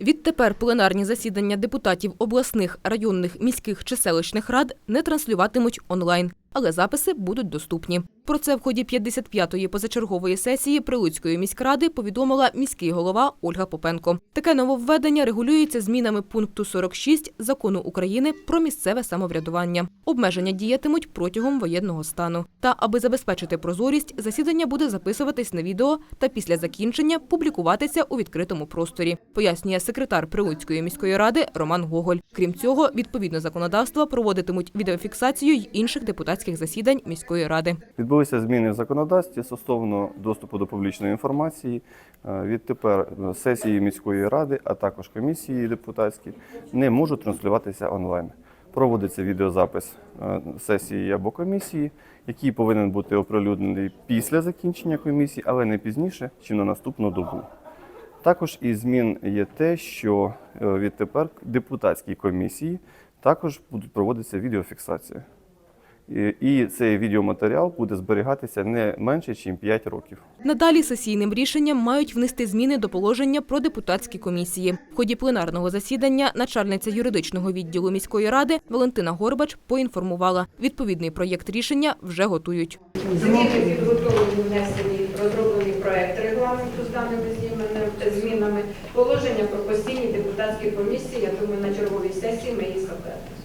Відтепер пленарні засідання депутатів обласних, районних, міських чи селищних рад не транслюватимуть онлайн, але записи будуть доступні. Про це в ході 55-ї позачергової сесії Прилуцької міськради повідомила міський голова Ольга Попенко. Таке нововведення регулюється змінами пункту 46 Закону України про місцеве самоврядування. Обмеження діятимуть протягом воєнного стану. Та аби забезпечити прозорість, засідання буде записуватись на відео та після закінчення публікуватися у відкритому просторі, пояснює секретар Прилуцької міської ради Роман Гоголь. Крім цього, відповідно законодавства проводитимуть відеофіксацію й інших депутатських засідань міської ради. Відбулися зміни в законодавстві стосовно доступу до публічної інформації. Е, Відтепер сесії міської ради, а також комісії депутатські не можуть транслюватися онлайн. Проводиться відеозапис е, сесії або комісії, який повинен бути оприлюднений після закінчення комісії, але не пізніше, ніж на наступну добу. Також із змін є те, що е, відтепер депутатські комісії також будуть проводитися відеофіксація. І- І цей відеоматеріал буде зберігатися не менше, ніж 5 років. Надалі сесійним рішенням мають внести зміни до положення про депутатські комісії. В ході пленарного засідання начальниця юридичного відділу міської ради Валентина Горбач поінформувала, відповідний проєкт рішення вже готують. Зміни підготовлені, внесені, розроблений проект регламенту з даними змінами- змінами. Положення про постійні депутатські комісії, я думаю, на черговій сесії ми їх затвердимо.